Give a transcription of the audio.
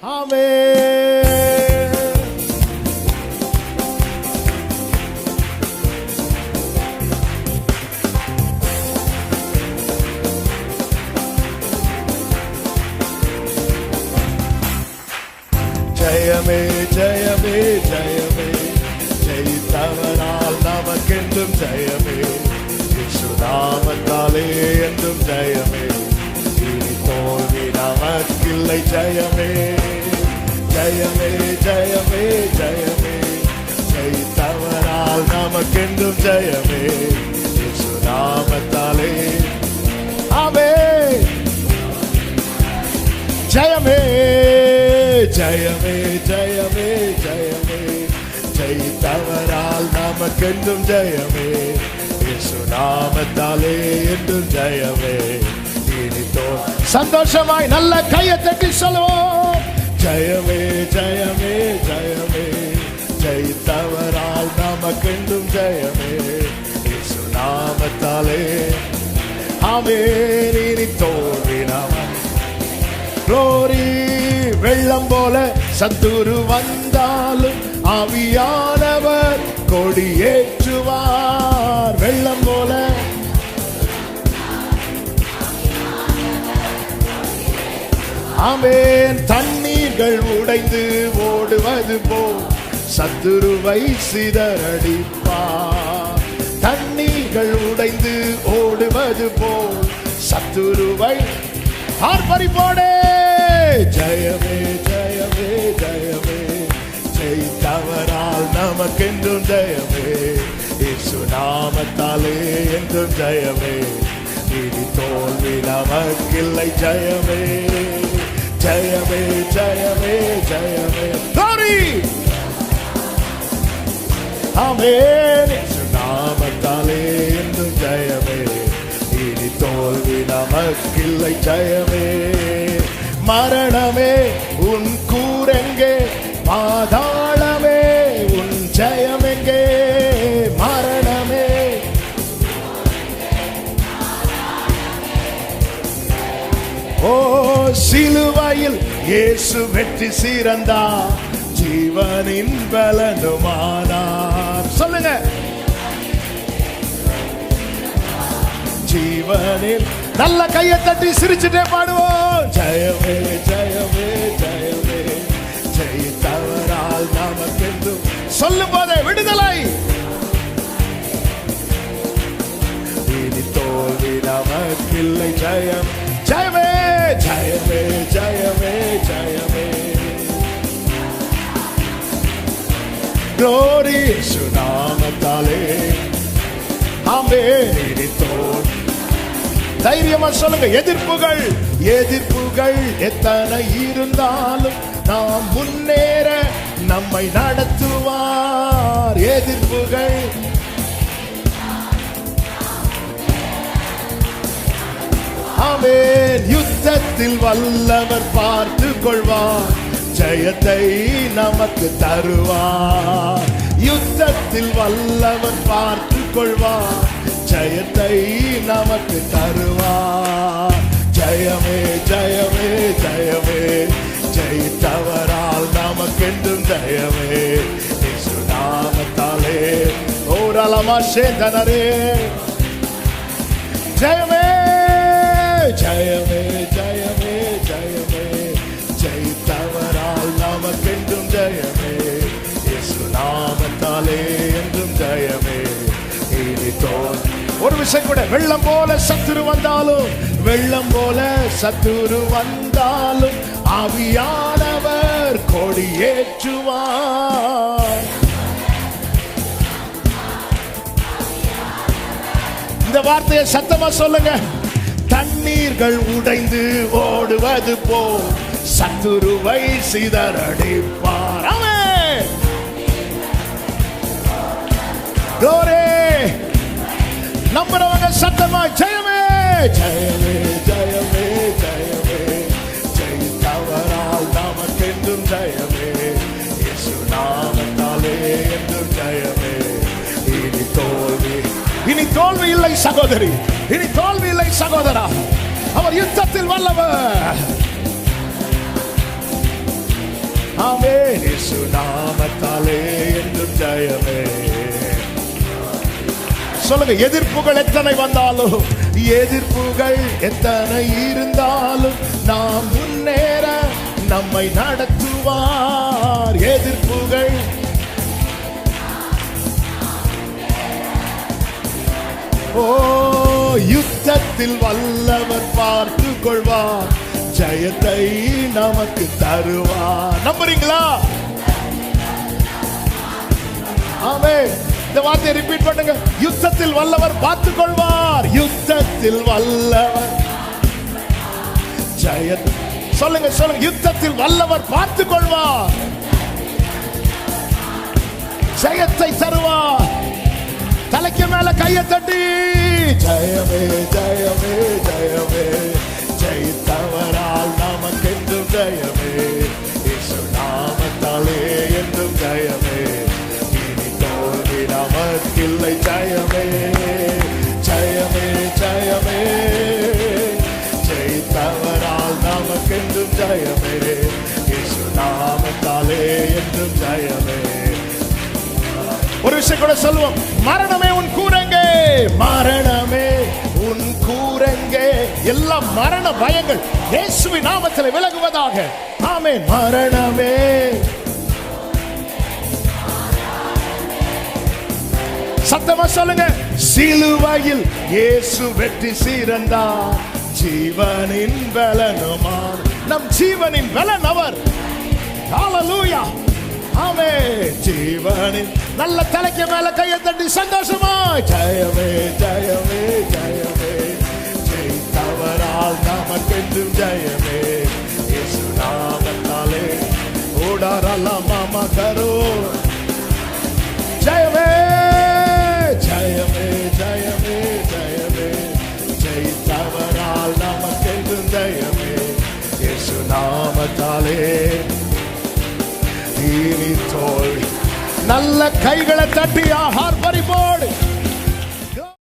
ஆமென் ஜெயமே ஜெயமே ஜெயமே. ஜெயித்தவனால் நமக்கென்றும் ஜெயமே. இசுநாமத்தாலே என்றும் ஜெயமே. இனி தோல்வி நமக்கில்லை ஜெயமே ஜெயமே. நமக்கென்றும் ஜெயமே. இசுநாமத்தாலே ஆமென் ஜெயமே ஜெயமே ஜெயமே ஜெயமே. ஜெயித்தவரால் நமக்கென்றும் ஜெயமே. இயேசு நாமத்தாலே என்றும் ஜெயமே. சந்தோஷமாய் நல்ல கையை தட்டி சொல்லுவோம். ஜெயமே ஜெயமே ஜெயமே. ஜெயித்தவரால் நமக்கெண்டும் ஜெயமே. இயேசு நாமத்தாலே. ஆமென். இனி தோல்வி நாம குளோரி வெள்ளம் போல சத்துரு வந்தாலும் ஆவியானவர் கொடியேற்றுவார். வெள்ளம் போல. அவன் தண்ணீர்கள் உடைந்து ஓடுவது போல். சத்துருவை சிதறடிப்பார் தண்ணீர்கள் உடைந்து ஓடுவது போல் சத்துருவை ஆர்ப்பரிப்போடே ஜெயமே ஜெயமே ஜெயமே. ஜெயித்தவரால் நமக்கென்றும் ஜெயமே. இசு நாமத்தாலே என்றும் ஜெயமே. இனி தோல்வி நமக்கில்லை ஜெயமே. ஜெயமே ஜெயமே ஜெயமே. Glory! ஆமென். இயேசு நாமத்தாலே என்றும் ஜெயமே. இனி தோல்வி நமக்கில்லை ஜெயமே. மரணமே உன் கூரெங்கே. பாதாளமே உன் ஜெயமெங்கே. மரணமே. ஓ சிலுவையில் இயேசு வெற்றி சிறந்தா ஜீவனின் பலனுமா ஜீவனில் நல்ல கையை தட்டி சிரிச்சுட்டே பாடுவோம். ஜெயமே ஜெயமே ஜெயமே. ஜெயித்தவரால் நமக்கென்றும். சொல்லும் போதே விடுதலை. இனி தோல்வி நமக்கில்லை ஜெயம். ஜெயமே. ஜெயமே ஜெயமே ஜெயமே. Glory சுனாமத்தாலே ஆமென். இனி தோல் தைரியமா சொல்லுங்க. எதிர்ப்புகள் எதிர்ப்புகள் எத்தனை இருந்தாலும் நாம் முன்னேற நம்மை நடத்துவார். எதிர்ப்புகள். ஆமென். யுத்தத்தில் வல்லவர் பார்த்து கொள்வார். ஜெயத்தை நமக்கு தருவார். யுத்தத்தில் வல்லவர் பார்த்து கொள்வார். ஜெயத்தை நமக்கு தருவார். ஜெயமே ஜெயமே ஜெயமே. ஜெயித்தவரால் நமக்கென்றும் ஜெயமே. நாமத்தாலே ஓரளமா சேந்தனரே. ஒரு கூட வெள்ளம் போல சத்துரு வந்தாலும் வெள்ளம் போல சத்துரு வந்தாலும் ஆவியானவர் கொடியேற்றுவார். இந்த வார்த்தையை சத்தமா சொல்லுங்க. தண்ணீர்கள் உடைந்து ஓடுவது போல் சத்துருவை சிதறடிப்பார். ஆமென். நம்புறவங்க சத்தமா ஜெயமே ஜெயமே ஜெயமே ஜெயமே ஜெயித்தவரால் நமக்கென்றும் ஜெயமே. இயேசு நாமத்தாலே என்றும் ஜெயமே. இனி தோல்வி இனி தோல்வி இல்லை சகோதரி. இனி தோல்வி இல்லை சகோதரா. அவர் யுத்தத்தில் வல்லவர். ஆமே இயேசு நாமத்தாலே என்றும் ஜெயமே. சொல்லுங்க எதிர்ப்புகள் எத்தனை வந்தாலும் எதிர்ப்புகள் எத்தனை இருந்தாலும் நாம் முன்னேற நம்மை நடத்துவார். எதிர்ப்புகள் ஓ யுத்தத்தில் வல்லவர் பார்த்து கொள்வார். ஜெயத்தை நமக்கு தருவார். நம்புறீங்களா? ஆமே இந்த வார்த்தையை ரிப்பீட் பண்ணுங்க. யுத்தத்தில் வல்லவர் பார்த்துக் கொள்வார் யுத்தத்தில் வல்லவர். ஜெய சொல்லுங்க சொல்லுங்க. யுத்தத்தில் வல்லவர் பார்த்துக் கொள்வார் ஜெயத்தை தருவார். தலைக்கு மேல கையை தட்டி. ஜெயமே ஜெயமே ஜெயமே. ஜெயித்தவரால் நமக்கு ஜெயமே. என்றும் ஜெயமே. இயேசு நாமத்தாலே என்றும் ஜயமே. ஒரு விஷயம் கூட சொல்லுவோம். மரணமே உன் கூரங்கே. மரணமே உன் கூரங்கே. எல்லா மரண பயங்கள் இயேசுவின் நாமத்தில் விலகுவதாக. ஆமே மரணமே. சத்தமா சொல்லுங்க. சிலுவையில் இயேசு வெற்றி சீரந்தா ஜீவனின் பலனுமா? நம் ஜீவனின் பலன் அவர் ஹalleluya ஆமே ஜீவனின் நல்ல தலைக்கு மேல கையை தட்டி சந்தோஷமா ஜெயமே ஜெயமே ஜெயமே. ஜெயித்தவரால் நமக்கென்றும் ஜெயமே. நல்ல கைகளை தட்டி ஆஹார் பறிபோடு